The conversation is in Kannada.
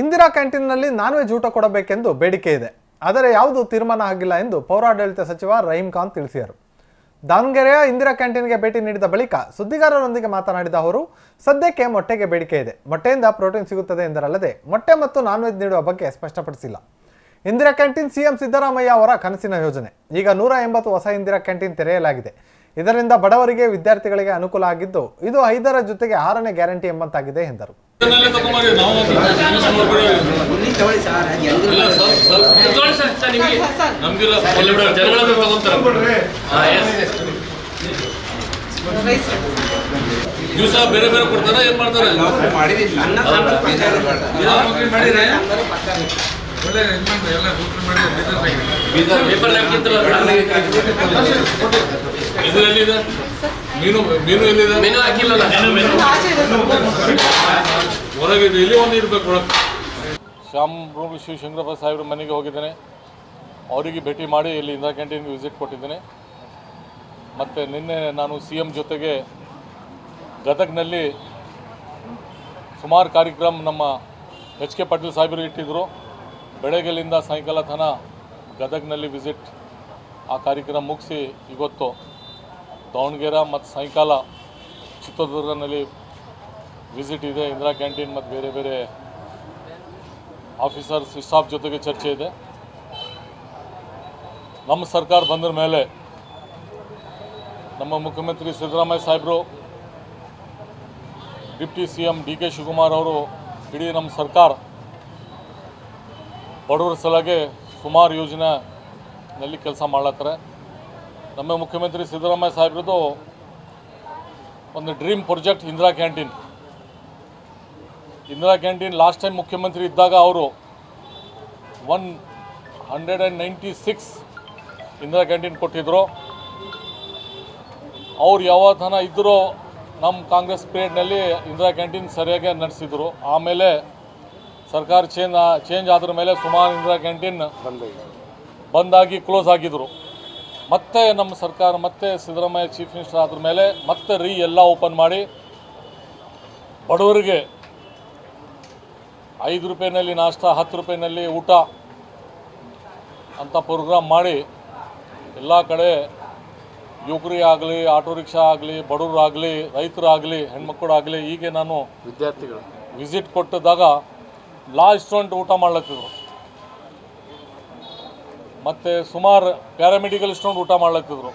ಇಂದಿರಾ ಕ್ಯಾಂಟೀನ್ನಲ್ಲಿ ನಾನ್ ವೆಜ್ ಊಟ ಕೊಡಬೇಕೆಂದು ಬೇಡಿಕೆ ಇದೆ. ಆದರೆ ಯಾವುದು ತೀರ್ಮಾನ ಆಗಿಲ್ಲ ಎಂದು ಪೌರಾಡಳಿತ ಸಚಿವ ರಹೀಂ ಖಾನ್ ತಿಳಿಸಿದರು. ದಾವಣಗೆರೆಯ ಇಂದಿರಾ ಕ್ಯಾಂಟೀನ್ಗೆ ಭೇಟಿ ನೀಡಿದ ಬಳಿಕ ಸುದ್ದಿಗಾರರೊಂದಿಗೆ ಮಾತನಾಡಿದ ಅವರು, ಸದ್ಯಕ್ಕೆ ಮೊಟ್ಟೆಗೆ ಬೇಡಿಕೆ ಇದೆ. ಮೊಟ್ಟೆಯಿಂದ ಪ್ರೋಟೀನ್ ಸಿಗುತ್ತದೆ ಎಂದರಲ್ಲದೆ ಮೊಟ್ಟೆ ಮತ್ತು ನಾನ್ ವೆಜ್ ನೀಡುವ ಬಗ್ಗೆ ಸ್ಪಷ್ಟಪಡಿಸಿಲ್ಲ. ಇಂದಿರಾ ಕ್ಯಾಂಟೀನ್ ಸಿಎಂ ಸಿದ್ದರಾಮಯ್ಯ ಅವರ ಕನಸಿನ ಯೋಜನೆ. ಈಗ ನೂರ ಎಂಬತ್ತು ಹೊಸ ಇಂದಿರಾ ಕ್ಯಾಂಟೀನ್ ತೆರೆಯಲಾಗಿದೆ. ಇದರಿಂದ ಬಡವರಿಗೆ ವಿದ್ಯಾರ್ಥಿಗಳಿಗೆ ಅನುಕೂಲ ಆಗಿದ್ದು, ಇದು ಐದರ ಜೊತೆಗೆ ಆರನೇ ಗ್ಯಾರಂಟಿ ಎಂಬಂತಾಗಿದೆ ಎಂದರು. ದಿವಸ ಬೇರೆ ಬೇರೆ ಕೊಡ್ತಾರ ಏನ್ ಮಾಡ್ತಾರೆ? ಬೀದರ್ ಪೇಪರ್ ಇದು ಎಲ್ಲಿದೆ? ಮೀನು ಮೀನು ಎಲ್ಲಿದೆ? ಮೀನು ಹಾಕಿಲ್ಲಲ್ಲ. ಹೊರಗಿದೆ ಇಲ್ಲಿ ಒಂದು ಇರ್ಬೇಕು ಒಳಗೆ ಶ್ಯಾಮ್ ರೂಮ್ ಶಿವಶಂಕರಪ್ಪ ಸಾಹೇಬ್ರ ಮನೆಗೆ ಹೋಗಿದ್ದೇನೆ. ಅವರಿಗೆ ಭೇಟಿ ಮಾಡಿ ಇಲ್ಲಿ ಇಂದಿರಾ ಕ್ಯಾಂಟೀನ್ಗೆ ವಿಸಿಟ್ ಕೊಟ್ಟಿದ್ದೇನೆ. ಮತ್ತು ನಿನ್ನೆ ನಾನು ಸಿ ಎಂ ಜೊತೆಗೆ ಗದಗ್ನಲ್ಲಿ ಸುಮಾರು ಕಾರ್ಯಕ್ರಮ ನಮ್ಮ ಎಚ್ ಕೆ ಪಾಟೀಲ್ ಸಾಹೇಬರು ಇಟ್ಟಿದ್ದರು ಬೆಳಗ್ಗೆಲಿಂದ ಸಾಯಂಕಾಲ ತನ ಗದಗ್ನಲ್ಲಿ ವಿಸಿಟ್ ಆ ಕಾರ್ಯಕ್ರಮ ಮುಗಿಸಿ ಇವತ್ತು ದಾವಣಗೆರೆ ಮತ್ತು ಸಾಯಂಕಾಲ ಚಿತ್ರದುರ್ಗನಲ್ಲಿ ವಿಸಿಟ್ ಇದೆ. ಇಂದಿರಾ ಕ್ಯಾಂಟೀನ್ ಮತ್ತು ಬೇರೆ ಬೇರೆ ಆಫೀಸರ್ಸ್ ಸ್ಟಾಫ್ ಜೊತೆಗೆ ಚರ್ಚೆ ಇದೆ. ನಮ್ಮ ಸರ್ಕಾರ ಬಂದ ಮೇಲೆ ನಮ್ಮ ಮುಖ್ಯಮಂತ್ರಿ ಸಿದ್ದರಾಮಯ್ಯ ಸಾಹೇಬರು, deputy C M D K Shivakumar ಅವರು ಇಡೀ ನಮ್ಮ ಸರ್ಕಾರ ಬಡವರ ಸಲಗೆ ಸುಮಾರು ಯೋಜನೆಯಲ್ಲಿ ಕೆಲಸ ಮಾಡ್ಲತ್ತಾರೆ. ನಮ್ಮ ಮುಖ್ಯಮಂತ್ರಿ ಸಿದ್ದರಾಮಯ್ಯ ಸಾಹೇಬ್ರದ್ದು ಒಂದು dream project Indira canteen. Indira canteen last time ಮುಖ್ಯಮಂತ್ರಿ ಇದ್ದಾಗ ಅವರು one hundred and ninety six Indira canteen ಕೊಟ್ಟಿದ್ದರು ಅವ್ರು ಯಾವತನ ಇದ್ದರೂ ನಮ್ಮ ಕಾಂಗ್ರೆಸ್ ಪೀರಿಯಡ್ನಲ್ಲಿ ಇಂದಿರಾ ಕ್ಯಾಂಟೀನ್ ಸರಿಯಾಗಿ ನಡೆಸಿದ್ರು. ಆಮೇಲೆ ಸರ್ಕಾರ ಚೇಂಜ್ ಚೇಂಜ್ ಆದ್ರ ಮೇಲೆ ಸುಮಾರು ಇಂದಿರಾ ಕ್ಯಾಂಟೀನ್ ಬಂದಾಗಿ ಕ್ಲೋಸ್ ಆಗಿದ್ರು. ಮತ್ತೆ ನಮ್ಮ ಸರ್ಕಾರ ಮತ್ತೆ ಸಿದ್ದರಾಮಯ್ಯ ಚೀಫ್ ಮಿನಿಸ್ಟರ್ ಆದ್ರ ಮೇಲೆ ಮತ್ತೆ ರೀ ಎಲ್ಲ ಓಪನ್ ಮಾಡಿ ಬಡವರಿಗೆ ಐದು ರೂಪಾಯಿನಲ್ಲಿ ನಾಷ್ಟ ಹತ್ತು ರೂಪಾಯಿನಲ್ಲಿ ಊಟ ಅಂತ ಪ್ರೋಗ್ರಾಮ್ ಮಾಡಿ ಎಲ್ಲ ಕಡೆ ಯುವಕರಿಗೆ ಆಗಲಿ ಆಟೋ ರಿಕ್ಷಾ ಆಗಲಿ ಬಡವರಾಗಲಿ ರೈತರಾಗಲಿ ಹೆಣ್ಮಕ್ಳಾಗಲಿ ಹೀಗೆ ನಾನು ವಿದ್ಯಾರ್ಥಿಗಳು. ವಿಸಿಟ್ ಕೊಟ್ಟಿದ್ದಾಗ ಲಾಸ್ಟ್ ಸ್ಟೂಡೆಂಟ್ ಊಟ ಮಾಡ್ಲತ್ತಿದ್ರು. ಮತ್ತು ಸುಮಾರು ಪ್ಯಾರಾಮೆಡಿಕಲ್ ಸ್ಟೋನ್ ಊಟ ಮಾಡ್ಲತ್ತಿದ್ರು.